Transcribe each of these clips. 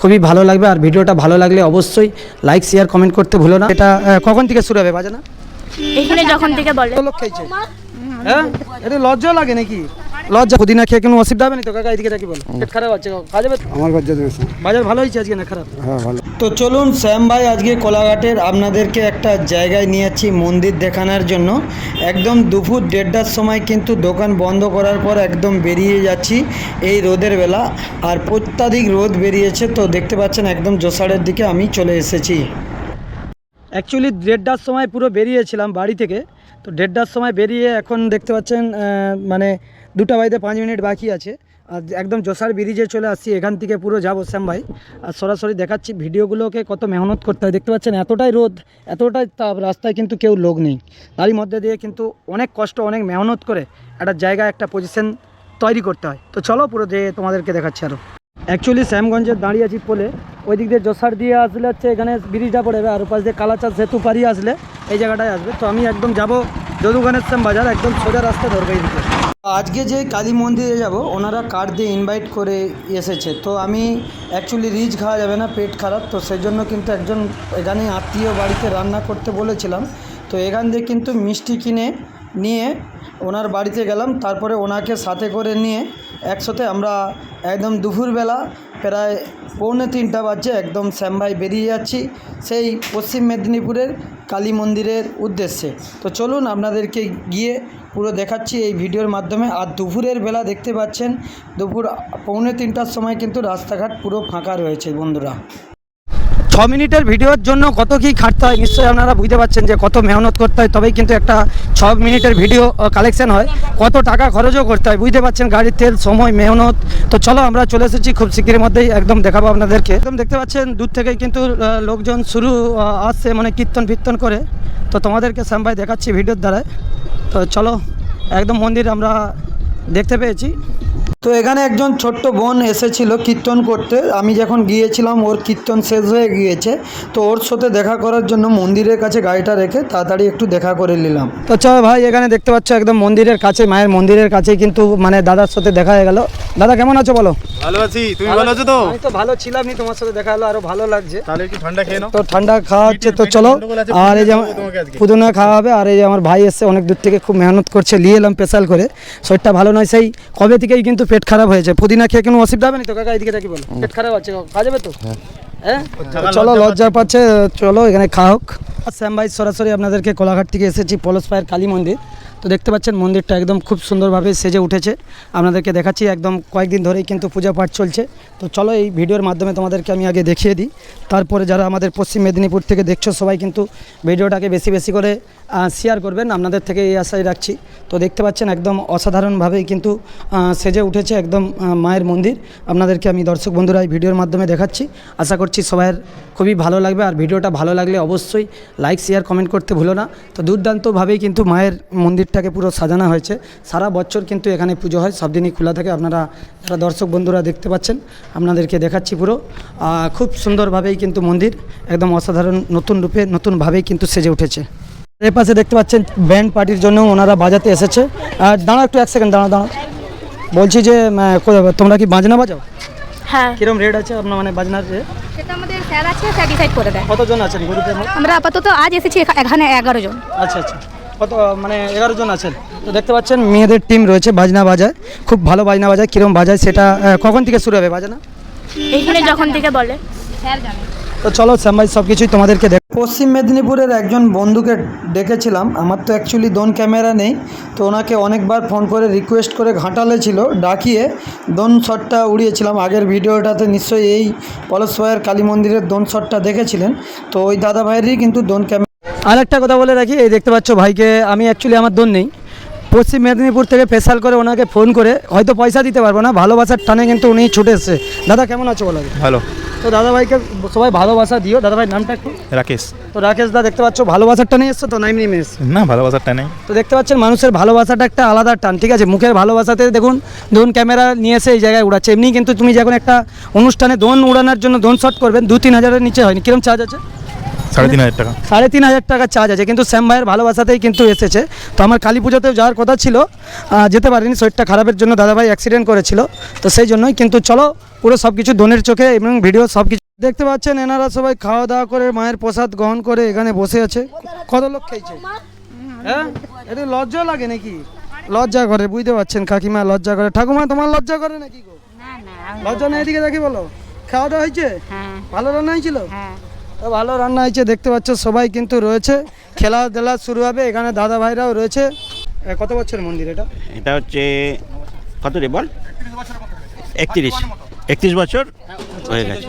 খুবই ভালো লাগবে আর ভিডিওটা ভালো লাগলে অবশ্যই লাইক শেয়ার কমেন্ট করতে ভুলো না। এটা কখন থেকে শুরু হবে বাজে না এখানে যখন থেকে বলে। খাইছে হ্যাঁ? এটা লজ্জা লাগে নাকি? লজ্জা পুদিনা খেয়ে কোনো অসুবিধা হবে না তো? কাকা এদিকে কি বলো। পেট খারাপ আছে। কাজে আমার বাচ্চা দিয়েছে বাজার ভালো হয়েছে আজকে না খারাপ? হ্যাঁ ভালো। তো চলুন শ্যাম ভাই আজকে কোলাঘাটের আপনাদেরকে একটা জায়গায় নিয়ে যাচ্ছি মন্দির দেখানোর জন্য। একদম দুপুর দেড়টার সময় কিন্তু দোকান বন্ধ করার পর একদম বেরিয়ে যাচ্ছি এই রোদের বেলা। আর অত্যাধিক রোদ বেরিয়েছে তো দেখতে পাচ্ছেন একদম জোসারের দিকে আমি চলে এসেছি। অ্যাকচুয়ালি দেড়টার সময় পুরো বেরিয়েছিলাম বাড়ি থেকে। তো দেড়টার সময় বেরিয়ে এখন দেখতে পাচ্ছেন মানে দুটা বাড়িতে পাঁচ মিনিট বাকি আছে। আর একদম জোসার ব্রিজে চলে আসছি, এখান থেকে পুরো যাব শ্যাম ভাই। আর সরাসরি দেখাচ্ছি ভিডিওগুলোকে কত মেহনত করতে হয়। দেখতে পাচ্ছেন, এতটাই রোদ, এতটাই তাপ, রাস্তায় কিন্তু কেউ লোক নেই। তারই মধ্যে দিয়ে কিন্তু অনেক কষ্ট, অনেক মেহনত করে একটা জায়গায় একটা পজিশন তৈরি করতে হয়। তো চলো পুরো যে তোমাদেরকে দেখাচ্ছি আরও অ্যাকচুয়ালি শ্যামগঞ্জে দাঁড়িয়ে আছি পোলে। ওই দিক দিয়ে জোসার দিয়ে আসলে হচ্ছে এখানে ব্রিজটা পড়বে আর ওপাশ দিয়ে কালাচাঁদ সেতু পাড়িয়ে আসলে। এই জায়গাটায় আসবে। তো আমি একদম যাব যদুখানের শ্যাম বাজার, একদম সোজা রাস্তা ধরবে এই দিকে আজকে যে কালী মন্দিরে যাব, ওনারা কার্ড দিয়ে ইনভাইট করে এসেছে। তো আমি অ্যাকচুয়ালি রিচ খাওয়া যাবে না, পেট খারাপ, তো সেই জন্য কিন্তু একজন এখানে আত্মীয় বাড়িতে রান্না করতে বলেছিলাম। তো এখান দিয়ে কিন্তু মিষ্টি কিনে নিয়ে ওনার বাড়িতে গেলাম। তারপরে ওনাকে সাথে করে নিয়ে একসাথে আমরা একদম দুপুরবেলা প্রায় পৌনে তিনটা বাজে একদম শ্যামভাই বেরিয়ে যাচ্ছি সেই পশ্চিম মেদিনীপুরের কালী মন্দিরের উদ্দেশ্যে। তো চলুন আপনাদেরকে গিয়ে পুরো দেখাচ্ছি এই ভিডিওর মাধ্যমে। আর দুপুরের বেলা দেখতে পাচ্ছেন, দুপুর পৌনে তিনটার সময় কিন্তু রাস্তাঘাট পুরো ফাঁকা রয়েছে বন্ধুরা। মিনিটের ভিডিওর জন্য কত কী খাটতে হয়, নিশ্চয়ই আপনারা বুঝতে পারছেন যে কত মেহনত করতে হয়, তবেই কিন্তু একটা ছ মিনিটের ভিডিও কালেকশন হয়। কত টাকা খরচও করতে হয়, বুঝতে পারছেন গাড়ির তেল, সময়, মেহনত। তো চলো আমরা চলে এসেছি খুব শীঘ্রের মধ্যেই, একদম দেখাবো আপনাদেরকে। একদম দেখতে পাচ্ছেন, দূর থেকেই কিন্তু লোকজন শুরু আসছে মানে কীর্তন ফীর্তন করে। তো তোমাদেরকে শ্যামভাই দেখাচ্ছি ভিডিওর দ্বারায়। তো চলো, একদম মন্দির আমরা দেখতে পেয়েছি। তো এখানে একজন ছোট্ট বোন এসেছিল কীর্তন করতে। আমি যখন গিয়েছিলাম, ওর কীর্তন শেষ হয়ে গিয়েছে। তো ওর সাথে দেখা করার জন্য মন্দিরের কাছে গাড়িটা রেখে তাড়াতাড়ি একটু দেখা করে নিলাম। তো চলো ভাই, এখানে দেখতে পাচ্ছ একদম মন্দিরের কাছে, মায়ের মন্দিরের কাছে কিন্তু মানে দাদার সাথে দেখা হয়ে গেল। দাদা কেমন আছো বলো? ভালো আছি তুমি ভালো আছো তো? আমি তো ভালো ছিলাম নি তোমার সাথে দেখা হলো আরও ভালো লাগছে। তাহলে একটু ঠান্ডা খেয়ে নাও। তো ঠান্ডা খাওয়া হচ্ছে তো চলো। আর এই যে পুদিনা খাওয়া হবে আর এই যে আমার ভাই এসছে অনেক দূর থেকে খুব মেহনত করছে নিয়ে এলাম স্পেশাল করে। শরীরটা ভালো নয় সেই কবে থেকেই কিন্তু পেট খারাপ হয়েছে। পুদিনা খেয়ে কোনো অসুবিধা হবে না তো? কাকা এদিকে দেখি বলো। পেট খারাপ আছে কাজ হবে তো? হ্যাঁ। চলো লজ্জা পাচ্ছে। চলো এখানে খাওয়া হোক। শ্যাম ভাই সরাসরি আপনাদেরকে কোলাঘাট থেকে এসেছি পলস পায়ের কালী মন্দির। তো দেখতে পাচ্ছেন মন্দিরটা একদম খুব সুন্দরভাবে সেজে উঠেছে। আপনাদেরকে দেখাচ্ছি, একদম কয়েকদিন ধরেই কিন্তু পূজা পাঠ চলছে। তো চলো এই ভিডিওর মাধ্যমে তোমাদেরকে আমি আগে দেখিয়ে দিই। তারপরে যারা আমাদের পশ্চিম মেদিনীপুর থেকে দেখছ, সবাই কিন্তু ভিডিওটাকে বেশি বেশি করে শেয়ার করবেন। আপনাদের থেকে এই আশাই রাখছি। তো দেখতে পাচ্ছেন একদম অসাধারণভাবেই কিন্তু সেজে উঠেছে একদম মায়ের মন্দির। আপনাদেরকে আমি দর্শক বন্ধুরা এই ভিডিওর মাধ্যমে দেখাচ্ছি। আশা করছি সবার খুবই ভালো লাগবে। আর ভিডিওটা ভালো লাগলে অবশ্যই লাইক শেয়ার কমেন্ট করতে ভুলো না। তো দুর্দান্তভাবেই কিন্তু মায়ের মন্দিরটাকে পুরো সাজানো হয়েছে। সারা বছর কিন্তু এখানে পুজো হয় সব দিনই খোলা থাকে। আপনারা যারা দর্শক বন্ধুরা দেখতে পাচ্ছেন আপনাদেরকে দেখাচ্ছি পুরো। খুব সুন্দরভাবেই কিন্তু মন্দির একদম অসাধারণ নতুন রূপে নতুনভাবেই কিন্তু সেজে উঠেছে। এর পাশে দেখতে পাচ্ছেন ব্যান্ড পার্টির জন্য ওনারা বাজাতে এসেছে। আর দাঁড়াও একটু এক সেকেন্ড দাঁড়া দাঁড়াও। বলছি যে তোমরা কি বাজনা বাজাও? হ্যাঁ। কিরম রেট আছে আপনার মানে বাজনার রেট সেটা আমাদের স্যার আছে স্যার ডিসাইড করে দেয়। কতজন আছেন মধ্যে? আমরা আপাতত আজ এসেছি এখানে এগারো জন। আচ্ছা আচ্ছা। কত মানে এগারো জন আছেন। তো দেখতে পাচ্ছেন মেয়েদের টিম রয়েছে বাজনা বাজায়। খুব ভালো বাজনা বাজায় কিরম বাজায় সেটা কখন থেকে শুরু হবে বাজনা? এখানে যখন থেকে বলে। স্যার জানে তো চলো শ্যামভাই সব কিছুই তোমাদেরকে দেখ পশ্চিম মেদিনীপুরের একজন বন্ধুকে ডেকেছিলাম। আমার তো অ্যাকচুয়ালি দোন ক্যামেরা নেই তো ওনাকে অনেকবার ফোন করে রিকোয়েস্ট করে ঘাটালে ছিল ডাকিয়ে দোন শটটা উড়িয়েছিলাম। আগের ভিডিওটাতে নিশ্চয়ই এই পলসপায়ের কালী মন্দিরের দোন শটটা দেখেছিলেন। তো ওই দাদা ভাইয়েরই কিন্তু দোন ক্যামেরা আরেকটা কথা বলে রাখি এই দেখতে পাচ্ছ ভাইকে আমি অ্যাকচুয়ালি আমার দোন নেই। পশ্চিম মেদিনীপুর থেকে স্পেশাল করে ওনাকে ফোন করে হয়তো পয়সা দিতে পারব না ভালোবাসার টানে কিন্তু উনি ছুটে এসছে। দাদা কেমন আছো বলো ভালো। তো দাদা ভাইকে সবাই ভালোবাসা দিও। দাদা ভাইয়ের নামটা একটু? রাকেশ। তো রাকেশ দা দেখতে পাচ্ছ ভালোবাসার টানে এসছো তো নাইম নেমে এসছো? না ভালোবাসার টানে। তো দেখতে পাচ্ছেন মানুষের ভালোবাসাটা একটা আলাদা টান ঠিক আছে? মুখের ভালোবাসাতে দেখুন ধরুন ক্যামেরা নিয়ে এসে এই জায়গায় উড়াচ্ছে। এমনি কিন্তু তুমি যখন একটা অনুষ্ঠানে দোন উড়ানোর জন্য দোন শট করবেন দু তিন হাজারের নিচে হয়নি। কিরম চার্জ আছে? সাড়ে তিন হাজার টাকা। সাড়ে তিন হাজার টাকা চার্জ আছে। কিন্তু শ্যাম ভাইয়ের ভালোবাসাতেই কিন্তু এসেছে। তো আমার কালী পুজোতেও যাওয়ার কথা ছিল। যেতে পারিনি শরীরটা খারাপের জন্য দাদাভাই অ্যাক্সিডেন্ট করেছিল। তো সেই জন্যই কিন্তু চলো পুরো সব কিছু দোনের চোখে এবং ভিডিও সব কিছু দেখতে পাচ্ছেন এনারা সবাই খাওয়া দাওয়া করে মায়ের প্রসাদ গ্রহণ করে এখানে বসে আছে। কত লোক খেয়েছে? হ্যাঁ? একটু লজ্জা লাগে নাকি? লজ্জা করে বুঝতে পারছেন কাকিমা লজ্জা করে। ঠাকুমা তোমার লজ্জা করে নাকি গো? লজ্জা নেই এদিকে দেখি বলো। খাওয়া দাওয়া হয়েছে? ভালো রান্না হয়েছিল? তো ভালো রান্না হয়েছে দেখতে পাচ্ছ সবাই কিন্তু রয়েছে। খেলাধুলা শুরু হবে এখানে দাদা ভাইরাও রয়েছে। কত বছর মন্দির এটা? এটা হচ্ছে কত রে বল? একত্রিশ। একত্রিশ বছর হয়ে গেছে।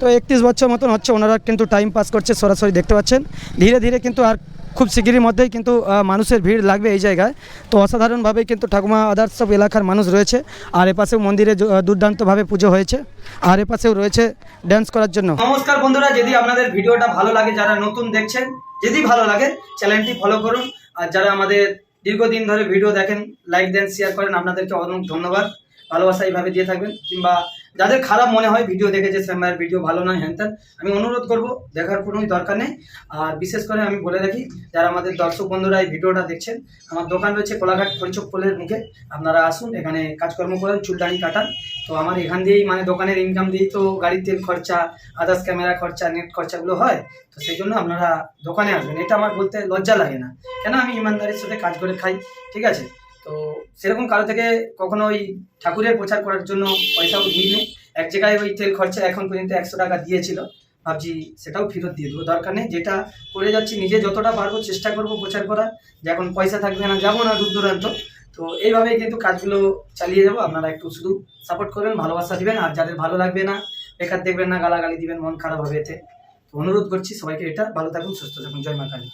তো একত্রিশ বছর মতন হচ্ছে ওনারা কিন্তু টাইম পাস করছে সরাসরি দেখতে পাচ্ছেন। ধীরে ধীরে কিন্তু আর খুব শিগগিরই মধ্যেই কিন্তু মানুষের ভিড় লাগবে এই জায়গায়। তো অসাধারণভাবে কিন্তু ঠাকুমা আদার্স সব এলাকার মানুষ রয়েছে। আর এপাশেও মন্দিরে দুর্দান্তভাবে পুজো হয়েছে। আর এপাশেও রয়েছে ড্যান্স করার জন্য। নমস্কার বন্ধুরা, যদি আপনাদের ভিডিওটা ভালো লাগে, যারা নতুন দেখছেন, যদি ভালো লাগে, চ্যানেলটি ফলো করুন। আর যারা আমাদের দীর্ঘদিন ধরে ভিডিও দেখেন লাইক দেন শেয়ার করেন। আপনাদেরকে অনেক ধন্যবাদ। ভালোবাসা এইভাবে দিয়ে থাকবেন। কিংবা যাদের খারাপ মনে হয় ভিডিও দেখে যে শ্যামায়ের ভিডিও ভালো নয় হ্যান ত্যান, আমি অনুরোধ করব দেখার কোনোই দরকার নেই। আর বিশেষ করে আমি বলে রাখি যারা আমাদের দর্শক বন্ধুরা এই ভিডিওটা দেখছেন আমার দোকান রয়েছে কোলাঘাট পোলের মুখে। আপনারা আসুন এখানে কাজকর্ম করেন চুলদানি কাটান। তো আমার এখান দিয়েই মানে দোকানের ইনকাম দিয়েই তো গাড়ির তেল খরচা আদার্স ক্যামেরা খরচা নেট খরচাগুলো হয়। তো সেই জন্য আপনারা দোকানে আসবেন এটা আমার বলতে লজ্জা লাগে না। কেন? আমি ইমানদারির সাথে কাজ করে খাই ঠিক আছে? তো সেরকম কারও থেকে কখনো ওই ঠাকুরের প্রচার করার জন্য পয়সাও দিইনি। এক জায়গায় ওই তেল খরচা এখন পর্যন্ত একশো টাকা দিয়েছিল। ভাবছি সেটাও ফেরত দিয়ে দেবো, দরকার নেই। যেটা করে যাচ্ছি নিজে যতটা পারব চেষ্টা করব প্রচার করার। যে এখন পয়সা থাকবে না, যাব না দূর দূরান্ত। তো এইভাবেই কিন্তু কাজগুলো চালিয়ে যাব। আপনারা একটু শুধু সাপোর্ট করবেন, ভালোবাসা দিবেন। আর যাদের ভালো লাগবে না, বেকার দেখবেন না, গালাগালি দিবেন, মন খারাপ হবে এতে। তো অনুরোধ করছি সবাইকে এটা। ভালো থাকুন, সুস্থ থাকুন। জয় মা কালী।